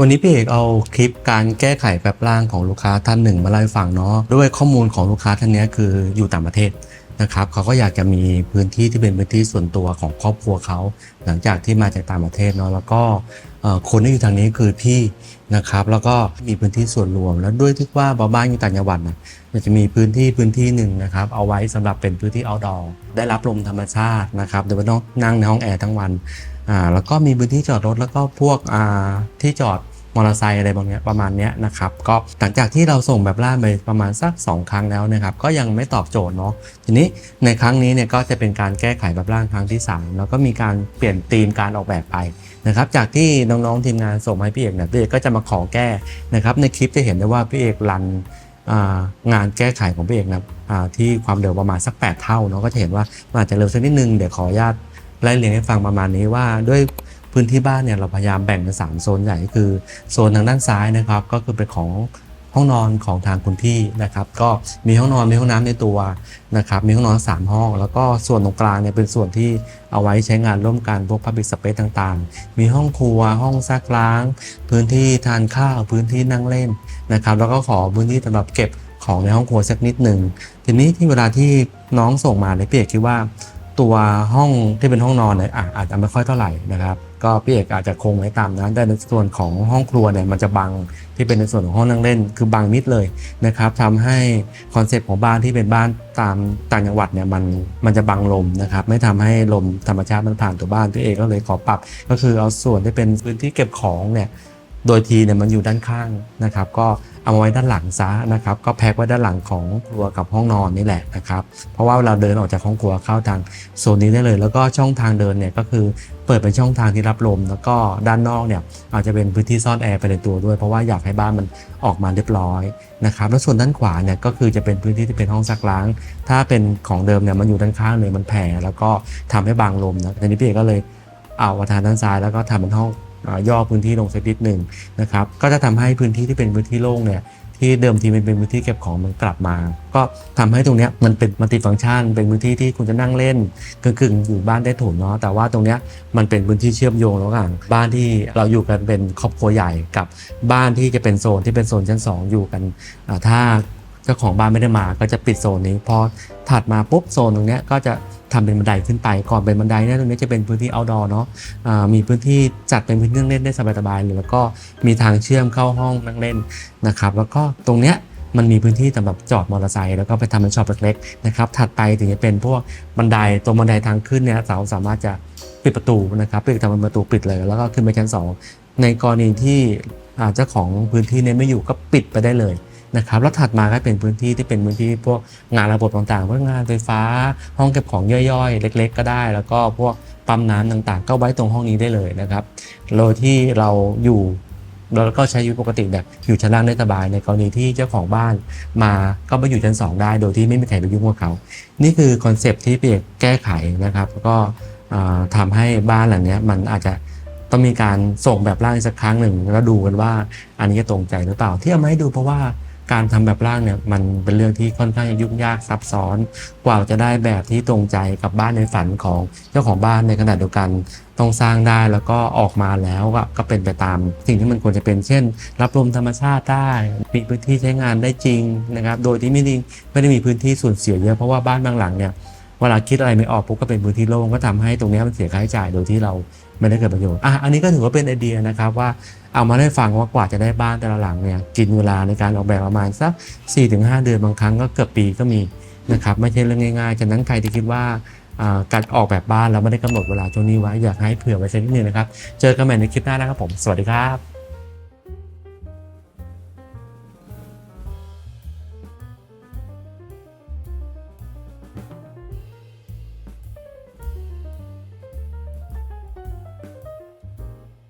วันนี้พี่เอกเอาคลิปการแก้ไขแบบร่างของลูกค้าท่านหนึ่งมาเล่าให้ฟังเนาะด้วยข้อมูลของลูกค้าท่านนี้คืออยู่ต่างประเทศนะครับเขาก็อยากจะมีพื้นที่ที่เป็นพื้นที่ส่วนตัวของครอบครัวเขาหลังจากที่มาจากต่างประเทศเนาะแล้วก็คนที่อยู่ทางนี้คือพี่นะครับแล้วก็มีพื้นที่ส่วนรวม แล้วด้วยที่ว่าบ้านอยู่ต่างจังหวัดนะมันจะมีพื้นที่พื้นที่หนึ่งนะครับเอาไว้สำหรับเป็นพื้นที่ outdoor ได้รับลมธรรมชาตินะครับโดยไม่ต้องนั่งในห้องแอร์ทั้งวัน อ่าแล้วก็มีพื้นที่จอดรถแล้วก็พวกอ่าที่จอดมอเตอร์ไซค์อะไรบางเนี้ยประมาณนี้นะครับก็หลังจากที่เราส่งแบบล่าไปประมาณสัก 2 ครั้งแล้วนะครับก็ยังไม่ตอบโจทย์เนาะทีนี้ในครั้งนี้เนี่ยก็จะเป็นการแก้ไขแบบร่างครั้งที่ 3 แล้วก็มีการเปลี่ยนธีมการออกแบบไปนะครับจากที่น้องๆทีมงานส่งมาให้พี่เอกเนี่ยพี่เอกก็จะมาขอแก้นะครับในคลิปจะเห็นได้ว่าพี่เอกรันอ่างานแก้ไขของพี่เอกนะอ่าที่ความเร็วประมาณสัก 8 เท่าเนาะก็จะเห็นว่ามันอาจจะเร็วสักนิดนึงเดี๋ยวขออนุญาต ไล่เรียงให้ฟังประมาณนี้ว่าด้วยพื้นที่บ้านเนี่ยเราพยายามแบ่งเป็นสามโซนใหญ่คือโซนทางด้านซ้ายนะครับ ก็คือเป็นของห้องนอนของทางคุณพี่นะครับ ก็มีห้องนอนมีห้องน้ำในตัวนะครับ มีห้องนอนสามห้อง แล้วก็ส่วนตรงกลางเนี่ยเป็นส่วนที่เอาไว้ใช้งานร่วมกันพวก Public Space ต่างๆ มีห้องครัวห้องซักล้าง พื้นที่ทานข้าวพื้นที่นั่งเล่นนะครับ แล้วก็ขอพื้นที่สำหรับเก็บของในห้องครัวสักนิดหนึ่งทีนี้ที่เวลาที่น้องส่งมาเนี่ยพี่เอกคิดว่า ตัวห้องที่เป็นห้องนอนเนี่ยอะอาจจะไม่ค่อยเท่าไหร่นะครับ ก็พี่เอกอาจจะคงไว้ตามนั้นแต่ในส่วนของห้องครัวเนี่ยมันจะบังที่เป็นในส่วนของห้องนั่งเล่น คือบังมิดเลยนะครับทำให้คอนเซปต์ของบ้านที่เป็นบ้านตามต่างจังหวัดเนี่ยมันมันจะบังลมนะครับ ไม่ทำให้ลมธรรมชาติมันผ่านตัวบ้านพี่เอกก็เลยขอปรับ ก็คือเอาส่วนที่เป็นพื้นที่เก็บของเนี่ย โดยทีเนี่ยมันอยู่ด้านข้างนะครับ ก็เอามาไว้ด้านหลังซะนะครับ ก็แพ็คไว้ด้านหลังของครัวกับห้องนอนนี่แหละนะครับ เพราะว่าเราเดินออกจากห้องครัวเข้าทางโซนนี้ได้เลย แล้วก็ช่องทางเดินเนี่ยก็คือเปิดเป็นช่องทางที่รับลม แล้วก็ด้านนอกเนี่ยอาจจะเป็นพื้นที่ซ่อนแอร์ไปในตัวด้วย เพราะว่าอยากให้บ้านมันออกมาเรียบร้อยนะครับ แล้วส่วนด้านขวาเนี่ยก็คือจะเป็นพื้นที่ที่เป็นห้องซักล้าง ถ้าเป็นของเดิมเนี่ยมันอยู่ด้านข้างเลยมันแผ่แล้วก็ทำให้บางลมนะทีนี้พี่เอกก็เลยเอาประธานด้านซ้ายแล้วก็ทำเป็นห้อง ย่อพื้นที่ลงสักนิดหนึ่งนะครับก็จะทำให้พื้นที่ที่เป็นพื้นที่โล่งเนี่ยที่เดิมทีมันเป็นพื้นที่เก็บของมันกลับมา ก็ทำให้ตรงนี้มันเป็นมัลติฟังก์ชัน เป็นพื้นที่ที่คุณจะนั่งเล่นกึ่งๆอยู่บ้านได้ถูกเนาะแต่ว่าตรงนี้มันเป็นพื้นที่เชื่อมโยงระหว่างบ้านที่เราอยู่กันเป็นครอบครัวใหญ่กับบ้านที่จะเป็นโซนที่เป็นโซนชั้นสองอยู่กันถ้า เจ้าของบ้านไม่ได้มาก็จะปิดโซนนี้พอถัดมาปุ๊บโซนตรงนี้ก็จะทำเป็นบันไดขึ้นไปก่อนเป็นบันไดเนี่ยตรงนี้จะเป็นพื้นที่ outdoor เนาะมีพื้นที่จัดเป็นพื้นที่นั่งเล่นได้สบายๆเลยแล้วก็มีทางเชื่อมเข้าห้องนั่งเล่นนะครับ แล้วก็ตรงเนี้ยมันมีพื้นที่สำหรับจอดมอเตอร์ไซค์แล้วก็ไปทำเป็นช็อปเล็กๆนะครับถัดไปถึงจะเป็นพวกบันไดตรงบันไดทางขึ้นเนี่ยเราสามารถจะปิดประตูนะครับปิดทำเป็นประตูปิดเลย แล้วก็ขึ้นไปชั้นสองในกรณีที่เจ้าของพื้นที่เนี่ยไม่อยู่ก็ปิดไปได้เลย นะครับแล้วถัดมาก็เป็นพื้นที่ที่เป็นพื้นที่พวกงานระบบต่างๆพวกงานไฟฟ้า ห้องเก็บของย่อยๆ เล็ก ๆ ก็ได้ แล้วก็พวกปั๊มน้ำต่างๆ ก็ไว้ตรงห้องนี้ได้เลยนะครับโดยที่เราอยู่แล้วก็ใช้ชีวิตปกติแบบอยู่ชั้นล่างได้สบายในกรณีที่เจ้าของบ้านมาก็มาอยู่ชั้นสองได้ โดยที่ไม่มีใครไปยุ่งกับเขา นี่คือคอนเซปที่เปียกแก้ไขนะครับแล้วก็ทำาให้บ้านหลังนี้มันอาจจะต้องมีการส่งแบบร่างสักครั้งหนึ่งแล้วดูกันว่าอันนี้จะตรงใจหรือเปล่า ที่เอามาให้ดูเพราะว่า การทำแบบร่างเนี่ยมันเป็นเรื่องที่ค่อนข้างจะยุ่งยากซับซ้อน กว่าจะได้แบบที่ตรงใจกับบ้านในฝันของเจ้าของบ้านในขณะเดียวกัน ต้องสร้างได้แล้วก็ออกมาแล้วก็ก็เป็นไปตาม สิ่งที่มันควรจะเป็นเช่น รับลมธรรมชาติได้มีพื้นที่ใช้งานได้จริงนะครับ โดยที่ไม่ได้ไม่ได้มีพื้นที่ส่วนเสียเยอะเพราะว่าบ้านบางหลังเนี่ย เวลาคิดอะไรไม่ออกปุ๊บก็เป็นพื้นที่โล่งก็ทำให้ตรงนี้มันเสียค่าใช้จ่ายโดยที่เราไม่ได้เกิดประโยชน์อะอันนี้ก็ถือว่าเป็นไอเดียนะครับว่าเอามาได้ฟังว่ากว่าจะได้บ้านแต่ละหลังเนี่ยกินเวลาในการออกแบบประมาณสัก 4-5 เดือนบางครั้งก็เกือบปีก็มีนะครับไม่ใช่เรื่องง่ายๆ ฉะนั้นใครที่คิดว่าการออกแบบบ้านเราไม่ได้กำหนดเวลาช่วงนี้ไว้อยากให้เผื่อไว้สักนิดนึงนะครับ เจอกันใหม่ในคลิปหน้านะครับผม สวัสดีครับ